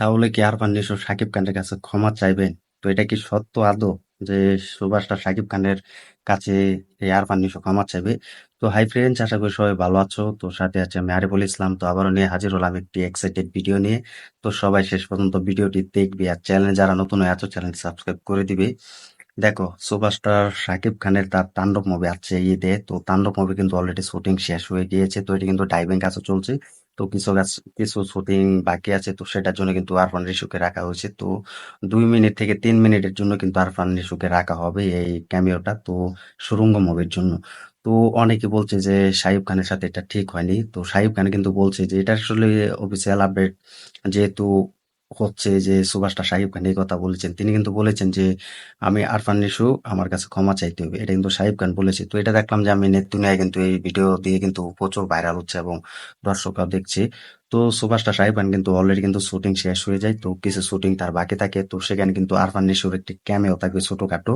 তাহলে কি আরফান নিশো শাকিব খানের কাছে ক্ষমা চাইবেন? তো এটা কি সত্য আদৌ যে সুপারস্টার শাকিব খানের কাছে এই আরফান নিশো ক্ষমা চাইবে? তো হাই ফ্রেন্ডস আশা করি সবাই ভালো আছো। তো সাথে আছে আমি আরিফুল ইসলাম। তো আবারও নিয়ে হাজির হলাম একটি এক্সাইটেড ভিডিও নিয়ে। তো সবাই শেষ পর্যন্ত ভিডিওটি দেখবে আর চ্যানেল যারা নতুন হয়ে আছো চ্যানেল সাবস্ক্রাইব করে দিবে। দেখো সুপারস্টার শাকিব খানের তার তাণ্ডব মুভি আছে ঈদে। তো তাণ্ডব মুভি কিন্তু অলরেডি শুটিং শেষ হয়ে গিয়েছে। তো এটি কিন্তু ডাইভিং কাছে চলছে। তো কিছু গাছ, কিছু শুটিং বাকি আছে, তো সেটার জন্য কিন্তু আরফান রিশুকে রাখা হয়েছে। তো দুই মিনিট থেকে তিন মিনিটের জন্য কিন্তু আরফান রিসুকে রাখা হবে এই ক্যামিওটা, তো সুরঙ্গ মুভির জন্য। তো অনেকে বলছে যে শাহিব খানের সাথে এটা ঠিক হয়নি। তো শাহিব খান কিন্তু বলছে যে এটা আসলে অফিসিয়াল আপডেট যেহেতু হচ্ছে যে সুভাষটা শাহিব খান এই কথা বলেছেন। তিনি কিন্তু বলেছেন যে, আমি আরফান নিশু, আমার কাছে ক্ষমা চাইতে হবে। এটা কিন্তু শাহিব খান বলেছে। তো এটা দেখলাম যে আমি নেট কিন্তু এই ভিডিও দিয়ে কিন্তু প্রচুর ভাইরাল হচ্ছে এবং দর্শকরাও দেখছে। তো সুভাষটা শাহিব খান কিন্তু অলরেডি কিন্তু শুটিং শেষ হয়ে যায়। তো কিছু শুটিং তার বাকি থাকে। তো সেখানে কিন্তু আরফান নিশুর একটি ক্যামেও থাকবে ছোটখাটো।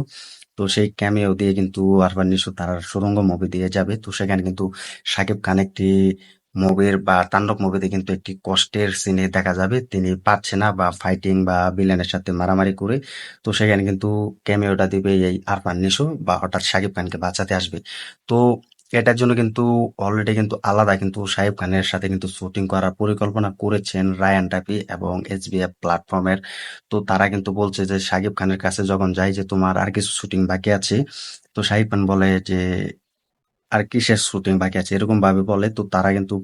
তো সেই ক্যামেও দিয়ে কিন্তু আরফান নিশু তার সুরঙ্গ মুভি দিয়ে যাবে। তো সেখানে কিন্তু শাকিব খান একটি মুভির বা তাণ্ডব মুভিতে কিন্তু একটি কষ্টের সিনে দেখা যাবে। তিনি পাচ্ছে না বা ফাইটিং বা ভিলেনের সাথে মারামারি করে। তো সেখানে কিন্তু ক্যামিওটা দিবে এই আরফান নিশো বা হঠাৎ শাকিব খানকে বাঁচাতে আসবে। তো এটার জন্য কিন্তু অলরেডি কিন্তু আলাদা কিন্তু শাহিব খানের সাথে কিন্তু শুটিং করার পরিকল্পনা করেছেন রায়ান টাপি এবং এস এসবিএফ প্ল্যাটফর্মের তো তারা কিন্তু বলছে যে শাকিব খানের কাছে যখন যাই যে তোমার আর কিছু শুটিং বাকি আছে, তো শাহিব খান বলে যে আর কিসের শুটিং বাকি আছে? এরকম ভাবে বলে, তো তারা কিন্তু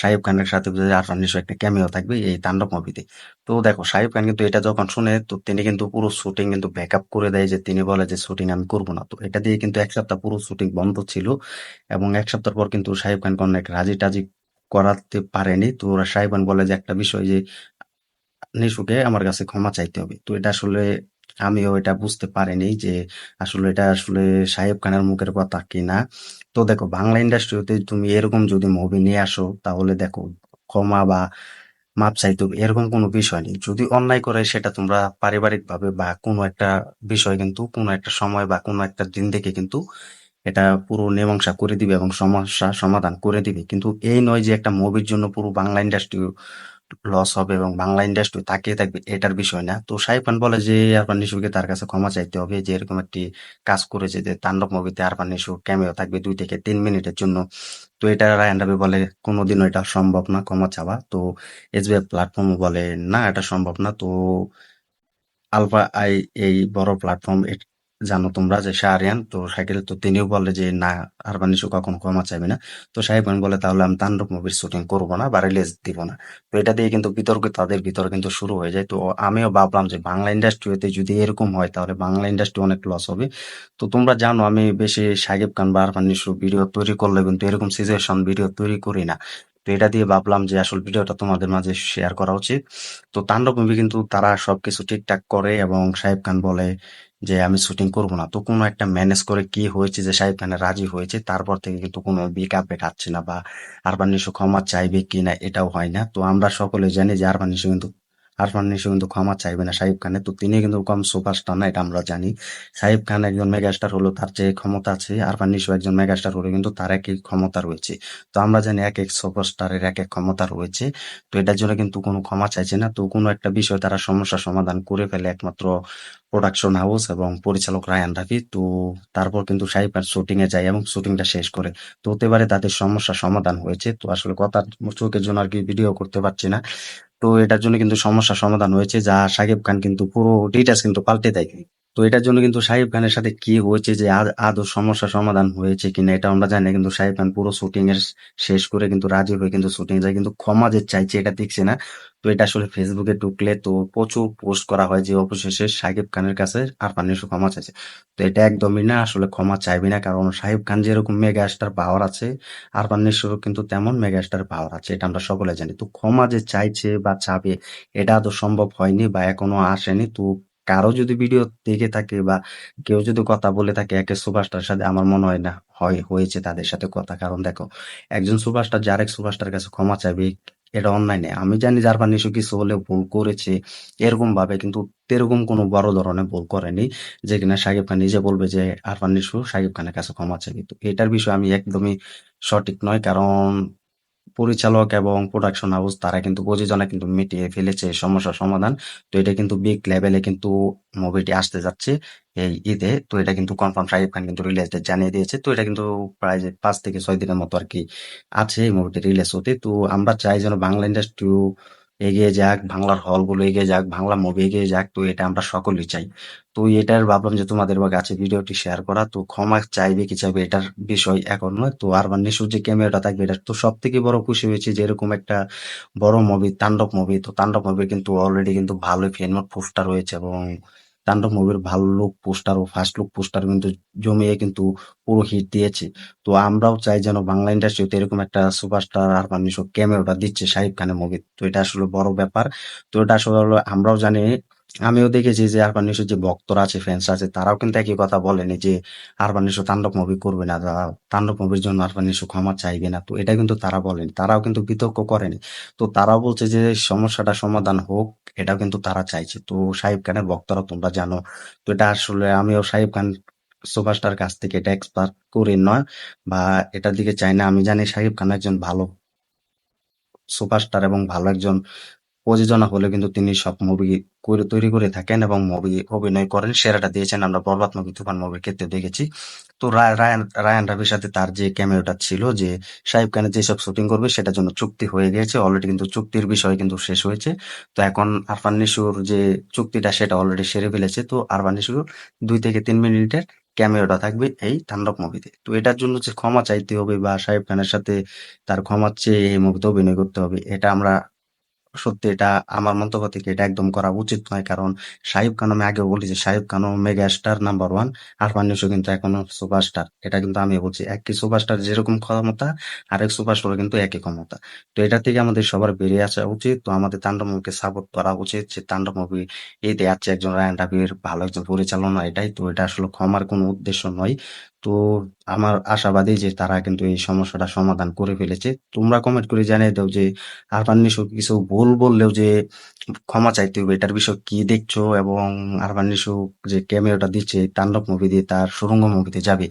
শাহিব খানের সাথে আরফান নিশো একটা ক্যামিও থাকবে এই তাণ্ডব মুভিতে তো। দেখো শাহিব খান কিন্তু এটা যখন শুনে, তো তিনি কিন্তু পুরো শুটিং কিন্তু ব্যাকআপ করে দেয় যে তিনি বলে যে শুটিং আমি করব না। তো এটা দিয়ে কিন্তু এক সপ্তাহ পুরো শুটিং বন্ধ ছিল এবং এক সপ্তাহ পর কিন্তু শাহিব খান অনেক রাজি টাজি করাতে পারেনি। তো ওরা শাহিব খান বলে যে একটা বিষয় যে, নিশুকে আমার কাছে ক্ষমা চাইতে হবে। তো এটা আসলে আমিও এটা বুঝতে পারিনি যে আসলে এটা আসলে সাহেব খানের মুখের কথা কিনা। তো দেখো, বাংলা ইন্ডাস্ট্রিতে তুমি এরকম যদি মুভি নিয়ে আসো, তাহলে দেখো, ক্ষমা বা মাপ চাইতে এরকম কোনো বিষয় নেই। যদি অন্যায় করে, সেটা তোমরা পারিবারিক ভাবে বা কোনো একটা বিষয় কিন্তু, কোনো একটা সময় বা কোনো একটা দিন দেখে কিন্তু এটা পুরো মীমাংসা করে দিবে এবং সমস্যা সমাধান করে দিবে। কিন্তু এই নয় যে একটা মুভির জন্য পুরো বাংলা ইন্ডাস্ট্রি লস হবে এবং বাংলা ইন্ডাস্ট্রি তাকিয়ে থাকবে, এটার বিষয় না। তো সাইফ খান বলে যে, আরফান নিশুকে তার কাছে ক্ষমা চাইতে হবে যে, এরকম একটি কাজ করেছে যে, তাণ্ডব মুভিতে আরফান নিশু ক্যামেও থাকবে দুই থেকে তিন মিনিটের জন্য। তো এটা রায়ন রাবি বলে, কোনোদিনও এটা সম্ভব না, ক্ষমা চাওয়া। তো এসবিআই প্ল্যাটফর্ম বলে, না, এটা সম্ভব না। তো আলফা আই এই বড় প্ল্যাটফর্ম জানো তোমরা যে শাহরিয়ান তো শাকিল, তো তিনিও বলে যে, না আরবান ইস্যু কখনো ক্ষমা চাইবে না। তো সাহেব বলে, তাহলে আমি তাণ্ডব মুভির শুটিং করব না বা রিলিজ দিব না। তো এটা দিয়ে কিন্তু বিতর্ক, তাদের ভিতরে কিন্তু শুরু হয়ে যায়। তো আমিও ভাবলাম যে, বাংলা ইন্ডাস্ট্রিতে যদি এরকম হয়, তাহলে বাংলা ইন্ডাস্ট্রি অনেক লস হবে। তো তোমরা জানো, আমি বেশি সাকিব খান বা আরবান ইস্যু ভিডিও তৈরি করলে কিন্তু এরকম সিচুয়েশন ভিডিও তৈরি করি না। তো এটা দিয়ে ভাবলাম যে, আসল ভিডিওটা তোমাদের মাঝে শেয়ার করা উচিত। তো তাণ্ডব মুভি কিন্তু তারা সবকিছু ঠিকঠাক করে এবং সাহেব খান বলে যে আমি শুটিং করব না। তো কোনো একটা ম্যানেজ করে কি হয়েছে যে সাহেব খানের রাজি হয়েছে, তারপর থেকে কিন্তু কোনো বিক আপে আসছে না বা আরবান নিশো ক্ষমা চাইবে কি না এটাও হয় না। তো আমরা সকলে জানি যে আরবান নিশো কিন্তু আরফান নিশো কিন্তু ক্ষমা চাইবে না সাহিব খানের। তো তিনি কিন্তু কম সুপারস্টার না, এটা আমরা জানি। সাহিব খান একজন মেগাস্টার হলো, তার যে ক্ষমতা আছে। আরফান নিশো একজন মেগাস্টার হলো কিন্তু তার একই ক্ষমতা রয়েছে। তো আমরা জানি এক এক সুপারস্টারের এক এক ক্ষমতা রয়েছে। তো এটার জন্য কিন্তু কোনো ক্ষমা চাইছে না। তো কোনো একটা বিষয় তারা সমস্যা সমাধান করে ফেলে একমাত্র প্রোডাকশন হাউস এবং পরিচালক রায়ান রাফি তো তারপর কিন্তু সাহিব খান শুটিং এ যায় এবং শুটিংটা শেষ করে। তো হতে পারে তাদের সমস্যা সমাধান হয়েছে। তো আসলে কথা চোখের জন্য আর কি ভিডিও করতে পারছি না। তো এটার জন্য কিন্তু সমস্যার সমাধান হয়েছে। যা সাকিব খান কিন্তু পুরো ডিটেলস কিন্তু পাল্টে দেয় তো এটার জন্য কিন্তু সাহিব খানের সাথে কি হয়েছে যে আদৌ সমস্যা সমাধান হয়েছে কিনা, এটা আমরা জানি কিন্তু সাহিব খান পুরো শুটিং এর শেষ করে কিন্তু রাজি হয়ে কিন্তু শুটিং যায়। কিন্তু ক্ষমা যে চাইছে এটা দেখছে না। তো এটা আসলে ফেসবুকে ঢুকলে তো প্রচুর পোস্ট করা হয় যে অবশেষে সাকিব খানের কাছে আর পানিশু ক্ষমা চাইছে। তো এটা একদমই না, আসলে ক্ষমা চাইবি না। কারণ সাহিব খান যেরকম মেগা স্টার পাওয়ার আছে আর পানিশুরও কিন্তু তেমন মেগা স্টার পাওয়ার আছে, এটা আমরা সকলে জানি। তো ক্ষমা যে চাইছে বা চাবে, এটা তো সম্ভব হয়নি বা এখনও আসেনি। তো কারও যদি ভিডিও দেখে থাকে বা কেউ যদি কথা বলে থাকে, একে সুপারস্টার সাথে আমার মনে হয় না, হয়, হয়েছে তাদের সাথে কথা। কারণ দেখো, একজন সুপারস্টার এক সুপারস্টার কাছে ক্ষমা চাইবে, এটা অন্যায় নেই আমি জানি জারপান নিশু কিছু হলে ভুল করেছে, এরকম ভাবে কিন্তু এরকম কোনো বড় ধরনের ভুল করেনি যে কিনা সাকিব খান নিজে বলবে যে, আরফান নিশু সাকিব খানের কাছে ক্ষমা চাই কিন্তু এটার বিষয়ে আমি একদমই সঠিক নয়। কারণ পরিচালক এবং প্রোডাকশন হাউস তারা কিন্তু প্রযোজনা কিন্তু মিটিয়ে ফেলেছে, সমস্যার সমাধান। তো এটা কিন্তু বিগ লেভেলে কিন্তু মুভিটি আসতে যাচ্ছে এই ঈদে। তো এটা কিন্তু কনফার্ম শাহিব খান কিন্তু রিলিজ ডেট জানিয়ে দিয়েছে। তো এটা কিন্তু প্রায় পাঁচ থেকে ছয় দিনের মতো আর কি আছে এই মুভিটি রিলিজ হতে। তো আমরা চাই যেন বাংলা ইন্ডাস্ট্রিও এগিয়ে যাক, বাংলার হলগুলো এগিয়ে যাক, বাংলা মুভি এগিয়ে যাক, তো এটা আমরা সকলেই চাই। তো এটার ভাবলাম যে তোমাদের কাছে ভিডিওটি শেয়ার করা, তো ক্ষমা চাইবে কি চাইবে এটার বিষয় এখন নয়। তো আর নিশুর যে ক্যামেরাটা থাকবে এটা। তো সব থেকে বড় খুশি হয়েছি যে এরকম একটা বড় মুভি তাণ্ডব মুভি তো তাণ্ডব মুভি কিন্তু অলরেডি কিন্তু ভালোই ফেনমোট পোস্টার রয়েছে এবং তাণ্ডব মুভির ভালো লুক পোস্টার ও ফার্স্ট লুক পোস্টার কিন্তু জমিয়ে কিন্তু পুরো হিট দিয়েছে। তো আমরাও চাই যেন বাংলা ইন্ডাস্ট্রিতে এরকম একটা সুপারস্টার আর মানুষ ক্যামেরাটা দিচ্ছে শাহিব খানের মুভি তো এটা আসলে বড় ব্যাপার। তো এটা আসলে আমরাও জানি আমিও দেখেছি যে আরবান নিশোর যে ভক্তরা আছে ফ্যান্স আছে, তারাও কিন্তু একই কথা বলেনি যে আরবান নিশো তাণ্ডব মুভি করবে না বা তাণ্ডব মুভির জন্য আরবান নিশো ক্ষমা চাইবে না। তো এটা কিন্তু তারা বলেনি, তারাও কিন্তু বিতর্ক করেনি। তো তারাও বলছে যে সমস্যাটা সমাধান হোক, এটাও কিন্তু তারা চাইছে। তো শাহিব খানের ভক্তরা তোমরা জানো, তো এটা আসলে আমিও শাহিব খান সুপারস্টার কাছ থেকে এটা এক্সপার্ট করি নয় বা এটার দিকে চাই না। আমি জানি শাহিব খান একজন ভালো সুপারস্টার এবং ভালো একজন প্রযোজনা হলে কিন্তু তিনি সব মুভি করে তৈরি করে থাকেন এবং মুভি অভিনয় করেন। সেরাটা দিয়েছেন আমরা বরবাদ মুভি তুফান মুভির ক্ষেত্রে দেখেছি। তো রায়- রায়ান রায়ান রাবির সাথে তার যে ক্যামেরাটা ছিল যে সাহেব খানের যেসব শুটিং করবে সেটার জন্য চুক্তি হয়ে গেছে অলরেডি কিন্তু চুক্তির বিষয় কিন্তু শেষ হয়েছে। তো এখন আরফান নিশুর যে চুক্তিটা সেটা অলরেডি সেরে ফেলেছে। তো আরফান নিশুর দুই থেকে তিন মিনিটের ক্যামেওটা থাকবে এই তাণ্ডব মুভিতে তো এটার জন্য যে ক্ষমা চাইতে হবে বা সাহেব খানের সাথে তার ক্ষমা চেয়ে এই মুভিতে অভিনয় করতে হবে, এটা আমরা সত্যি এটা আমার মন্তব্য থেকে এটা একদম করা উচিত নয়। কারণ শাহিব খান আমি আগেও বলি যে Shakib খানও mega star number one Arfan Nisho কিন্তু এখনও সুপারস্টার এটা কিন্তু আমি বলছি, একই সুপারস্টার যেরকম ক্ষমতা, আরেক সুপারস্টারও কিন্তু একই ক্ষমতা। তো এটা থেকে আমাদের সবার বেরিয়ে আসা উচিত। তো আমাদের তাণ্ডব মুভিকে সাপোর্ট করা উচিত যে তাণ্ডব মুভি এই যাচ্ছে একজন রায়ন রাবির ভালো একজন পরিচালনা, এটাই তো, এটা আসলে ক্ষমার কোনো উদ্দেশ্য নয়। তো আমার আশাবাদী যে তারা কিন্তু এই সমস্যাটা সমাধান করে ফেলেছে। তোমরা কমেন্ট করে জানিয়ে দাও যে আরফান নিশো কিছু ভুল বললেও যে ক্ষমা চাইতে হবে, এটার বিষয় কি দেখছ? এবং আরফান নিশো যে ক্যামেওটা দিচ্ছে, তাণ্ডব মুভি দিয়ে তার সুরঙ্গ মুভিতে যাবে।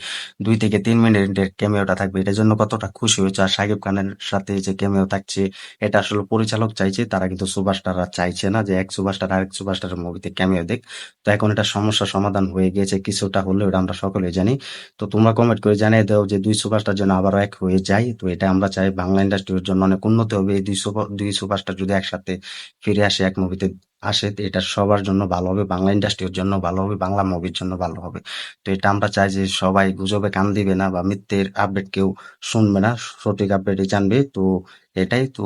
দুই থেকে তিন মিনিটের ক্যামেওটা থাকবে, এটার জন্য কতটা খুশি হয়েছে? আর সাকিব খানের সাথে যে ক্যামেও থাকছে, এটা আসলে পরিচালক চাইছে, তারা কিন্তু সুপারস্টাররা চাইছে না যে এক সুপারস্টার আরেক সুপারস্টারের মুভিতে ক্যামেও দেখ। তো এখন এটা সমস্যা সমাধান হয়ে গিয়েছে কিছুটা হলেও এটা আমরা সকলে জানি। তো তোমরা কমেন্ট করে জানিয়ে দাও যে দুই সুপারস্টার যেন আবারও এক হয়ে যায়। তো এটা আমরা চাই বাংলা ইন্ডাস্ট্রির জন্য অনেক উন্নতি হবে। এই দুই দুই সুপারস্টার যদি একসাথে ফিরে আসে, এক মুভিতে আসে এটা সবার জন্য ভালো হবে। বাংলা ইন্ডাস্ট্রির জন্য ভালো হবে, বাংলা মুভির জন্য ভালো হবে। তো এটা আমরা চাই যে সবাই গুজবে, কান দিবে না বা মিথ্যের আপডেট কেউ শুনবে না, সঠিক আপডেটই জানবে। তো এটাই তো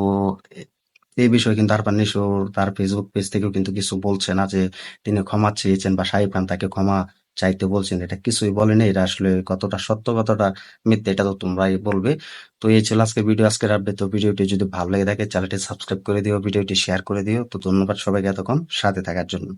এই বিষয়ে কিন্তু আরফান নিশো তার ফেসবুক পেজ থেকেও কিন্তু কিছু বলছে না যে তিনি ক্ষমা চেয়েছেন বা সাহিব খান তাকে ক্ষমা চাইতে বলছেন, এটা কিছুই বলেনি এটা আসলে কতটা সত্য, কতটা মিথ্যে, এটা তো তোমরাই বলবে। তো এই ছিল আজকে ভিডিও, আজকের আপডেট তো ভিডিওটি যদি ভালো লেগে থাকে, চ্যানেলটি সাবস্ক্রাইব করে দিও, ভিডিওটি শেয়ার করে দিও। তো ধন্যবাদ সবাইকে এতক্ষণ সাথে থাকার জন্য।